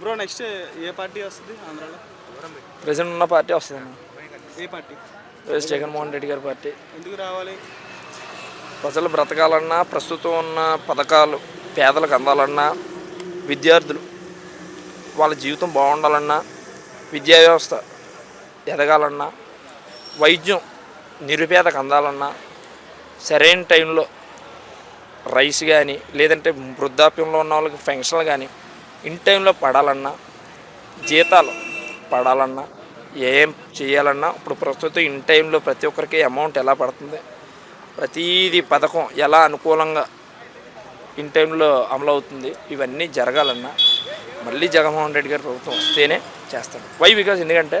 Bro next ఏ party వస్తుంది ఆంధ్రాలో? Present ఉన్న పార్టీ వస్తుందన్న ఏ పార్టీ వైఎస్ జగన్మోహన్ రెడ్డి గారి పార్టీ ఎందుకు రావాలి? ప్రజలు బ్రతకాలన్నా ప్రస్తుతం ఉన్న పథకాలు పేదలకు అందాలన్నా విద్యార్థులు వాళ్ళ జీవితం బాగుండాలన్నా విద్యా వ్యవస్థ ఎదగాలన్నా వైద్యం నిరుపేదకు అందాలన్నా సరైన టైంలో రైస్ కానీ లేదంటే వృద్ధాప్యంలో ఉన్న వాళ్ళకి పెన్షన్లు కానీ ఇన్ టైంలో పడాలన్నా జీతాలు పడాలన్నా ఏం చేయాలన్నా ఇప్పుడు ప్రస్తుతం ఇన్ టైంలో ప్రతి ఒక్కరికి అమౌంట్ ఎలా పడుతుంది ప్రతీది పథకం ఎలా అనుకూలంగా ఇన్ టైంలో అమలు అవుతుంది ఇవన్నీ జరగాలన్నా మళ్ళీ జగన్మోహన్ రెడ్డి గారి ప్రభుత్వం వస్తేనే చేస్తాడు. వై బికాజ్ ఎందుకంటే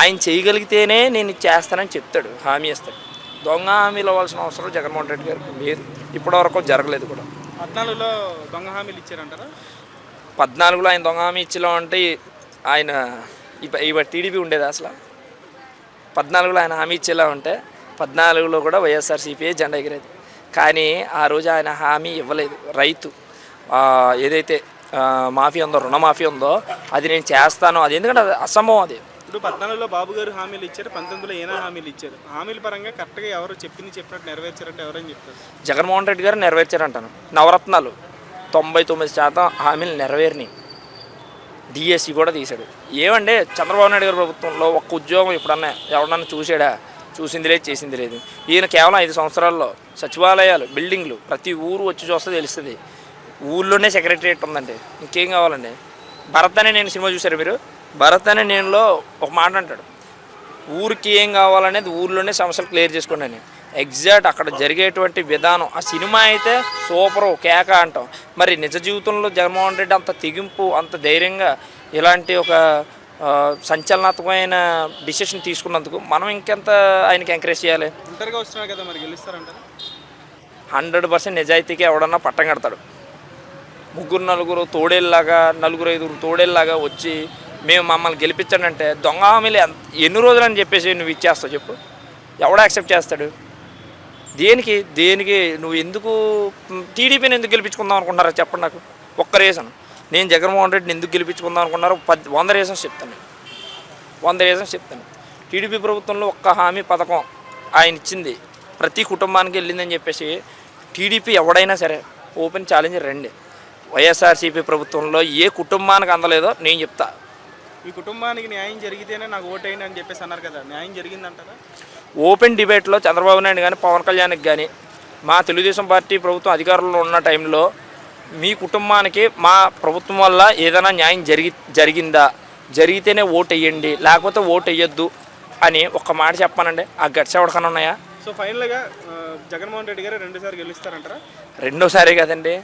ఆయన చేయగలిగితేనే నేను చేస్తానని చెప్తాడు హామీ ఇస్తాడు. దొంగ హామీలు ఇవ్వాల్సిన అవసరం జగన్మోహన్ రెడ్డి గారికి లేదు ఇప్పటివరకు జరగలేదు కూడా. పద్నాలుగులో దొంగ హామీలు ఇచ్చారంటారా? పద్నాలుగులో ఆయన దొంగ హామీ ఇచ్చిలో అంటే ఆయన ఇవ టీడీపీ ఉండేది అసలు. పద్నాలుగులో ఆయన హామీ ఇచ్చేలా ఉంటే పద్నాలుగులో కూడా వైఎస్ఆర్సీపీ జెండా ఎగిరేది. కానీ ఆ రోజు ఆయన హామీ ఇవ్వలేదు. రైతు ఏదైతే మాఫీ ఉందో రుణమాఫీ ఉందో అది నేను చేస్తాను. అది ఎందుకంటే అది అసంభవం అది. ఇప్పుడు పద్నాలుగులో బాబు గారు హామీలు ఇచ్చారు పంతొమ్మిదిలో ఏనా హామీలు ఇచ్చారు. హామీల పరంగా కరెక్ట్గా ఎవరు చెప్పింది చెప్పినట్టు నెరవేర్చారంటే ఎవరని చెప్తారు? జగన్మోహన్ రెడ్డి గారు నెరవేర్చారంటాను. నవరత్నాలు. తొంభై తొమ్మిది శాతం హామీలు నెరవేరినాయి. డిఎస్సి కూడా తీశాడు. ఏమంటే చంద్రబాబు నాయుడు గారి ప్రభుత్వంలో ఒక్క ఉద్యోగం ఎప్పుడన్నా ఎవరన్నా చూసాడా చూసింది లేదు చేసింది లేదు. ఈయన కేవలం ఐదు సంవత్సరాల్లో సచివాలయాలు బిల్డింగ్లు ప్రతి ఊరు వచ్చి చూస్తే తెలుస్తుంది. ఊళ్ళోనే సెక్రటరియట్ ఉందండి. ఇంకేం కావాలండి? భరత్ అనే నేను సినిమా చూశారు మీరు? భరత్ అనే నేనులో ఒక మాట అంటాడు. ఊరికి ఏం కావాలనేది ఊర్లోనే సమస్యలు క్లియర్ చేసుకోండి అని. ఎగ్జాక్ట్ అక్కడ జరిగేటువంటి విధానం ఆ సినిమా అయితే సూపరు కేక అంటాం. మరి నిజ జీవితంలో జగన్మోహన్ రెడ్డి అంత తెగింపు అంత ధైర్యంగా ఇలాంటి ఒక సంచలనాత్మకమైన డిసిషన్ తీసుకున్నందుకు మనం ఇంకెంత ఆయనకి ఎంకరేజ్ చేయాలి? కదా మరి హండ్రెడ్ పర్సెంట్ నిజాయితీగా ఎవడన్నా పట్టం కడతాడు. ముగ్గురు నలుగురు తోడేళ్ళలాగా నలుగురు ఐదుగురు తోడేళ్ళలాగా వచ్చి మేము మమ్మల్ని గెలిపించండి దొంగ హామీలు ఎన్ని రోజులు అని చెప్పేసి నువ్వు ఇచ్చేస్తావు చెప్పు? ఎవడ యాక్సెప్ట్ చేస్తాడు? దేనికి దేనికి నువ్వు ఎందుకు టీడీపీని ఎందుకు గెలిపించుకుందాం అనుకుంటారా చెప్పండి నాకు. ఒక్క రీజన్. నేను జగన్మోహన్ రెడ్డిని ఎందుకు గెలిపించుకుందాం అనుకున్నారో పది వంద రీజన్స్ చెప్తాను. వంద రీజన్స్ చెప్తాను. టీడీపీ ప్రభుత్వంలో ఒక్క హామీ పథకం ఆయన ఇచ్చింది. ప్రతి కుటుంబానికి వెళ్ళిందని చెప్పేసి టీడీపీ ఎవడైనా సరే ఓపెన్ ఛాలెంజ్ రండి. వైఎస్ఆర్సీపీ ప్రభుత్వంలో ఏ కుటుంబానికి అందలేదో నేను చెప్తా. ఈ కుటుంబానికి న్యాయం జరిగితేనే నాకు ఓటైందని చెప్పేసి అన్నారు కదా. న్యాయం జరిగిందంటారా? ఓపెన్ డిబేట్లో చంద్రబాబు నాయుడు కానీ పవన్ కళ్యాణ్కి కానీ మా తెలుగుదేశం పార్టీ ప్రభుత్వం అధికారంలో ఉన్న టైంలో మీ కుటుంబానికి మా ప్రభుత్వం వల్ల ఏదైనా న్యాయం జరిగి జరిగిందా? జరిగితేనే ఓటు వేయండి లేకపోతే ఓటు వేయొద్దు అని ఒక్క మాట చెప్పానండి. ఆ గట్స్ ఎవరికైనా ఉన్నాయా? సో ఫైనల్గా జగన్మోహన్ రెడ్డి గారు రెండుసార్లు గెలుస్తారంటారా? రెండోసారి కదండి.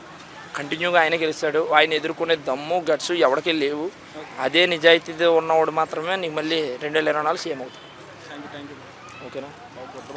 కంటిన్యూగా ఆయన గెలుస్తాడు. ఆయన ఎదుర్కొనే దమ్ము గట్స్ ఎవరికి లేవు. అదే నిజాయితీతో ఉన్నవాడు మాత్రమే నీకు మళ్ళీ రెండు వేల ఇరవై నాలుగు సీఎం యూ ఓకేనా?